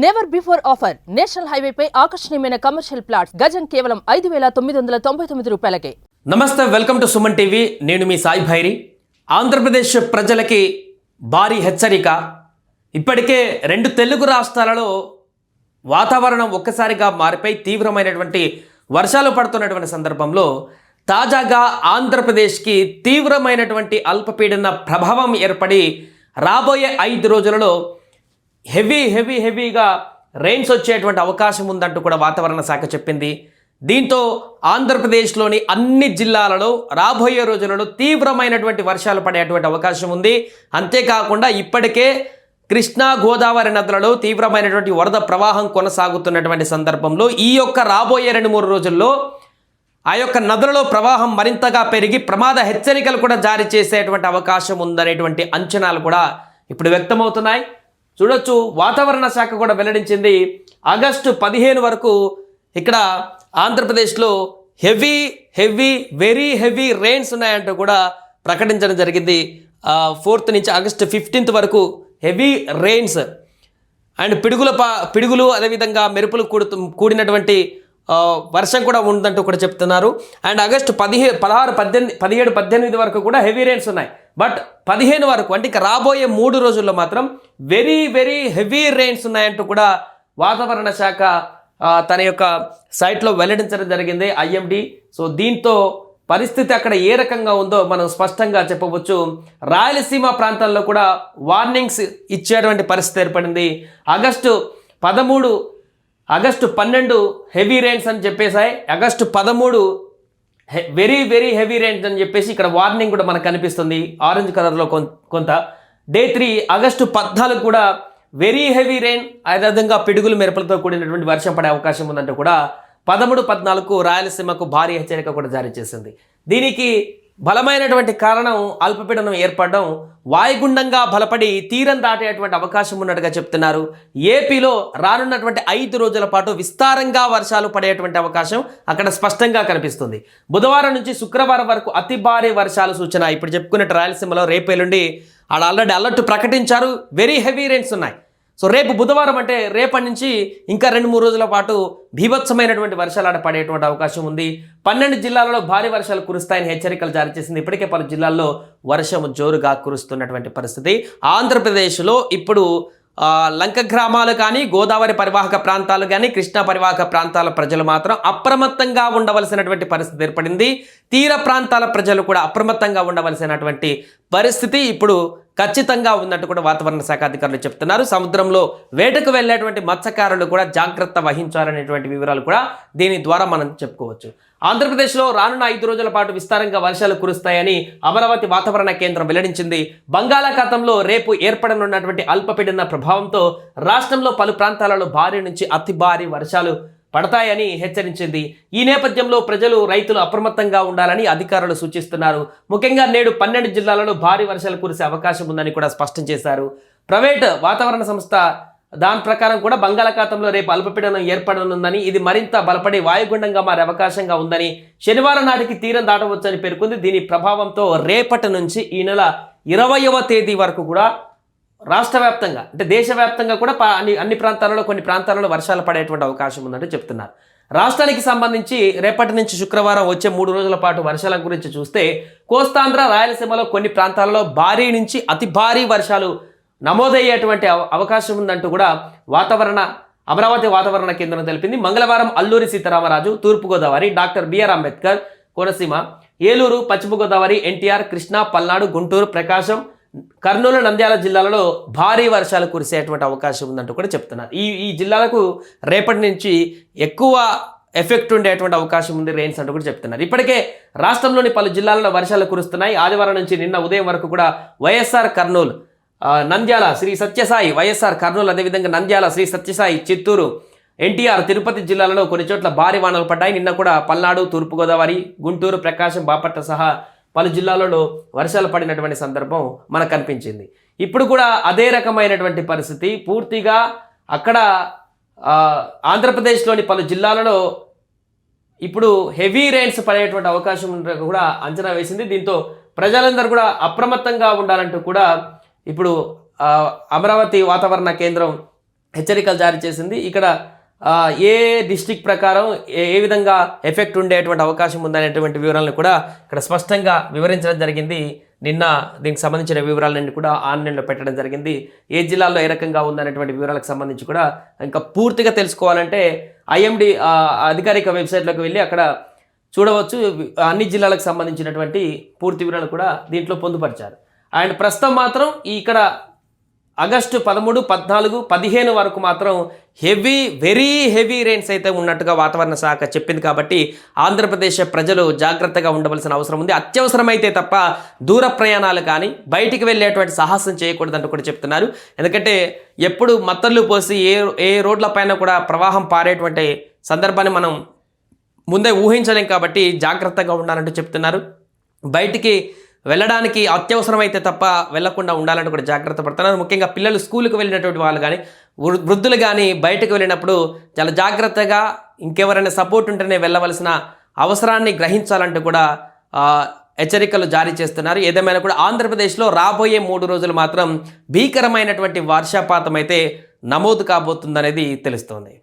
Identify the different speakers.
Speaker 1: Never before offer national హైవేపై ఆకర్షణీయమైన commercial plots గజం కేవలం ఐదు వేల తొమ్మిది వందల తొంభై తొమ్మిది రూపాయలకే.
Speaker 2: నమస్తే వెల్కమ్ టు సుమన్ టీవీ నేను మీ సాయి భైరి. ఆంధ్రప్రదేశ్ ప్రజలకి భారీ హెచ్చరిక. ఇప్పటికే రెండు తెలుగు రాష్ట్రాలలో వాతావరణం ఒక్కసారిగా మారిపోయి తీవ్రమైనటువంటి వర్షాలు పడుతున్నటువంటి సందర్భంలో తాజాగా ఆంధ్రప్రదేశ్కి తీవ్రమైనటువంటి అల్పపీడన ప్రభావం ఏర్పడి రాబోయే ఐదు రోజులలో హెవీ హెవీ హెవీగా రెయిన్స్ వచ్చేటువంటి అవకాశం ఉందంటూ కూడా వాతావరణ శాఖ చెప్పింది. దీంతో ఆంధ్రప్రదేశ్లోని అన్ని జిల్లాలలో రాబోయే రోజులలో తీవ్రమైనటువంటి వర్షాలు పడేటువంటి అవకాశం ఉంది. అంతేకాకుండా ఇప్పటికే కృష్ణా గోదావరి నదులలో తీవ్రమైనటువంటి వరద ప్రవాహం కొనసాగుతున్నటువంటి సందర్భంలో ఈ యొక్క రాబోయే రెండు మూడు రోజుల్లో ఆ యొక్క నదులలో ప్రవాహం మరింతగా పెరిగి ప్రమాద హెచ్చరికలు కూడా జారీ చేసేటువంటి అవకాశం ఉందనేటువంటి అంచనాలు కూడా ఇప్పుడు వ్యక్తమవుతున్నాయి. చూడొచ్చు వాతావరణ శాఖ కూడా వెల్లడించింది. ఆగస్టు పదిహేను వరకు ఇక్కడ ఆంధ్రప్రదేశ్లో heavy heavy very heavy rains ఉన్నాయంటూ కూడా ప్రకటించడం జరిగింది. ఫోర్త్ నుంచి ఆగస్టు ఫిఫ్టీన్త్ వరకు హెవీ రెయిన్స్ అండ్ పిడుగుల పా పిడుగులు అదేవిధంగా మెరుపులు కూడుతు కూడినటువంటి వర్షం కూడా ఉందంటూ కూడా చెప్తున్నారు. అండ్ ఆగస్టు పదిహే పదహారు పద్దెనిమిది పదిహేడు పద్దెనిమిది వరకు కూడా హెవీ రెయిన్స్ ఉన్నాయి. బట్ పదిహేను వరకు అంటే ఇక రాబోయే మూడు రోజుల్లో మాత్రం వెరీ వెరీ హెవీ రెయిన్స్ ఉన్నాయంటూ కూడా వాతావరణ శాఖ తన యొక్క సైట్లో వెల్లడించడం జరిగింది ఐఎండి. సో దీంతో పరిస్థితి అక్కడ ఏ రకంగా ఉందో మనం స్పష్టంగా చెప్పవచ్చు. రాయలసీమ ప్రాంతాల్లో కూడా వార్నింగ్స్ ఇచ్చేటువంటి పరిస్థితి ఏర్పడింది. ఆగస్టు పదమూడు ఆగస్టు పన్నెండు హెవీ రెయిన్స్ అని చెప్పేసాయి ఆగస్టు పదమూడు వెరీ వెరీ హెవీ రెయిన్స్ అని చెప్పేసి ఇక్కడ వార్నింగ్ కూడా మనకు కనిపిస్తుంది. ఆరెంజ్ కలర్లో కొంత. డే త్రీ ఆగస్టు పద్నాలుగు కూడా వెరీ హెవీ రెయిన్ అదేవిధంగా పిడుగులు మెరుపులతో కూడినటువంటి వర్షం పడే అవకాశం ఉందంటూ కూడా పదమూడు పద్నాలుగు రాయలసీమకు భారీ హెచ్చరిక కూడా జారీ చేసింది. దీనికి బలమైనటువంటి కారణం అల్పపీడనం ఏర్పడడం వాయుగుండంగా బలపడి తీరం దాటేటువంటి అవకాశం ఉన్నట్టుగా చెప్తున్నారు. ఏపీలో రానున్నటువంటి ఐదు రోజుల పాటు విస్తారంగా వర్షాలు పడేటువంటి అవకాశం అక్కడ స్పష్టంగా కనిపిస్తుంది. బుధవారం నుంచి శుక్రవారం వరకు అతి భారీ వర్షాలు సూచన. ఇప్పుడు చెప్పుకున్నట్టు రాయలసీమలో రేపేలుండి ఆడ ఆల్రెడీ అలర్ట్ ప్రకటించారు. వెరీ హెవీ రైన్స్ ఉన్నాయి. సో రేపు బుధవారం అంటే రేపటి నుంచి ఇంకా రెండు మూడు రోజుల పాటు భీభత్సమైనటువంటి వర్షాలు ఆడ పడేటువంటి అవకాశం ఉంది. పన్నెండు జిల్లాలలో భారీ వర్షాలు కురుస్తాయని హెచ్చరికలు జారీ చేసింది. ఇప్పటికే పలు జిల్లాల్లో వర్షం జోరుగా కురుస్తున్నటువంటి పరిస్థితి. ఆంధ్రప్రదేశ్లో ఇప్పుడు లంక గ్రామాలు కానీ గోదావరి పరివాహక ప్రాంతాలు కానీ కృష్ణా పరివాహక ప్రాంతాల ప్రజలు మాత్రం అప్రమత్తంగా ఉండవలసినటువంటి పరిస్థితి ఏర్పడింది. తీర ప్రాంతాల ప్రజలు కూడా అప్రమత్తంగా ఉండవలసినటువంటి పరిస్థితి ఇప్పుడు ఖచ్చితంగా ఉన్నట్టు కూడా వాతావరణ శాఖ అధికారులు చెప్తున్నారు. సముద్రంలో వేటకు వెళ్ళేటువంటి మత్స్యకారులు కూడా జాగ్రత్త వహించాలనేటువంటి వివరాలు కూడా దీని ద్వారా మనం చెప్పుకోవచ్చు. ఆంధ్రప్రదేశ్లో రానున్న ఐదు రోజుల పాటు విస్తారంగా వర్షాలు కురుస్తాయని అమరావతి వాతావరణ కేంద్రం వెల్లడించింది. బంగాళాఖాతంలో రేపు ఏర్పడనున్నటువంటి అల్పపీడన ప్రభావంతో రాష్ట్రంలో పలు ప్రాంతాలలో భారీ నుంచి అతి భారీ వర్షాలు పడతాయని హెచ్చరించింది. ఈ నేపథ్యంలో ప్రజలు రైతులు అప్రమత్తంగా ఉండాలని అధికారులు సూచిస్తున్నారు. ముఖ్యంగా నేడు పన్నెండు జిల్లాలలో భారీ వర్షాలు కురిసే అవకాశం ఉందని కూడా స్పష్టం చేశారు. ప్రైవేట్ వాతావరణ సంస్థ దాని ప్రకారం కూడా బంగాళాఖాతంలో రేపు అల్పపీడనం ఏర్పడనుందని ఇది మరింత బలపడి వాయుగుండంగా మారే అవకాశంగా ఉందని శనివారం నాటికి తీరం దాటవచ్చని పేర్కొంది. దీని ప్రభావంతో రేపటి నుంచి ఈ నెల ఇరవయవ తేదీ వరకు కూడా రాష్ట్ర వ్యాప్తంగా అంటే దేశవ్యాప్తంగా కూడా అన్ని అన్ని ప్రాంతాలలో కొన్ని ప్రాంతాలలో వర్షాలు పడేటువంటి అవకాశం ఉందని చెప్తున్నారు. రాష్ట్రానికి సంబంధించి రేపటి నుంచి శుక్రవారం వచ్చే మూడు రోజుల పాటు వర్షాల గురించి చూస్తే కోస్తాంధ్ర రాయలసీమలో కొన్ని ప్రాంతాలలో భారీ నుంచి అతి భారీ వర్షాలు నమోదయ్యేటువంటి అవ- అవకాశం ఉందంటూ కూడా వాతావరణ అమరావతి వాతావరణ కేంద్రం తెలిపింది. మంగళవారం అల్లూరి సీతారామరాజు తూర్పుగోదావరి డాక్టర్ బిఆర్ అంబేద్కర్ కోనసీమ ఏలూరు పశ్చిమ గోదావరి ఎన్టీఆర్ కృష్ణా పల్నాడు గుంటూరు ప్రకాశం కర్నూలు నంద్యాల జిల్లాలలో భారీ వర్షాలు కురిసేటువంటి అవకాశం ఉందంటూ కూడా చెప్తున్నారు. ఈ ఈ జిల్లాలకు రేపటి నుంచి ఎక్కువ ఎఫెక్ట్ ఉండేటువంటి అవకాశం ఉంది రెయిన్స్ అంటూ కూడా చెప్తున్నారు. ఇప్పటికే రాష్ట్రంలోని పలు జిల్లాలలో వర్షాలు కురుస్తున్నాయి. ఆదివారం నుంచి నిన్న ఉదయం వరకు కూడా వైఎస్ఆర్ కర్నూలు నంద్యాల శ్రీ సత్యసాయి వైఎస్ఆర్ కర్నూలు అదేవిధంగా నంద్యాల శ్రీ సత్యసాయి చిత్తూరు ఎన్టీఆర్ తిరుపతి జిల్లాలలో కొన్ని చోట్ల భారీ వానలు పడ్డాయి. నిన్న కూడా పల్నాడు తూర్పుగోదావరి గుంటూరు ప్రకాశం బాపట్ల సహా పలు జిల్లాలలో వర్షాలు పడినటువంటి సందర్భం మనకు కనిపించింది. ఇప్పుడు కూడా అదే రకమైనటువంటి పరిస్థితి. పూర్తిగా అక్కడ ఆంధ్రప్రదేశ్లోని పలు జిల్లాలలో ఇప్పుడు హెవీ రైన్స్ పడేటువంటి అవకాశం ఉన్నట్టు కూడా అంచనా వేసింది. దీంతో ప్రజలందరూ కూడా అప్రమత్తంగా ఉండాలంటూ కూడా ఇప్పుడు అమరావతి వాతావరణ కేంద్రం హెచ్చరికలు జారీ చేసింది. ఇక్కడ ఏ డిస్టిక్ ప్రకారం ఏ ఏ విధంగా ఎఫెక్ట్ ఉండేటువంటి అవకాశం ఉందనేటువంటి వివరాలను కూడా ఇక్కడ స్పష్టంగా వివరించడం జరిగింది. నిన్న దీనికి సంబంధించిన వివరాలన్నీ కూడా ఆన్లైన్లో పెట్టడం జరిగింది. ఏ జిల్లాలో ఏ రకంగా ఉందనేటువంటి వివరాలకు సంబంధించి కూడా ఇంకా పూర్తిగా తెలుసుకోవాలంటే ఐఎండి అధికారిక వెబ్సైట్లోకి వెళ్ళి అక్కడ చూడవచ్చు. అన్ని జిల్లాలకు సంబంధించినటువంటి పూర్తి వివరాలు కూడా దీంట్లో పొందుపరిచారు. అండ్ ప్రస్తుతం మాత్రం ఈ ఇక్కడ ఆగస్టు పదమూడు పద్నాలుగు పదిహేను వరకు మాత్రం హెవీ వెరీ హెవీ రెయిన్స్ అయితే ఉన్నట్టుగా వాతావరణ శాఖ చెప్పింది కాబట్టి ఆంధ్రప్రదేశ్ ప్రజలు జాగ్రత్తగా ఉండవలసిన అవసరం ఉంది. అత్యవసరమైతే తప్ప దూర ప్రయాణాలు కానీ బయటికి వెళ్ళేటువంటి సాహసం చేయకూడదంటూ కూడా చెప్తున్నారు. ఎందుకంటే ఎప్పుడు మత్తళ్ళు పోసి ఏ ఏ రోడ్లపైన కూడా ప్రవాహం పారేటువంటి సందర్భాన్ని మనం ముందే ఊహించలేం కాబట్టి జాగ్రత్తగా ఉండాలంటూ చెప్తున్నారు. బయటికి వెళ్ళడానికి అత్యవసరమైతే తప్ప వెళ్ళకుండా ఉండాలని కూడా జాగ్రత్త పడుతున్నారు ముఖ్యంగా పిల్లలు స్కూల్కి వెళ్ళినటువంటి వాళ్ళు కానీ వృద్ధులు కానీ బయటకు వెళ్ళినప్పుడు చాలా జాగ్రత్తగా ఇంకెవరైనా సపోర్ట్ ఉంటేనే వెళ్ళవలసిన అవసరాన్ని గ్రహించాలంటూ కూడా హెచ్చరికలు జారీ చేస్తున్నారు. ఏదేమైనా కూడా ఆంధ్రప్రదేశ్లో రాబోయే మూడు రోజులు మాత్రం భీకరమైనటువంటి వర్షపాతం అయితే నమోదు కాబోతుందనేది తెలుస్తోంది.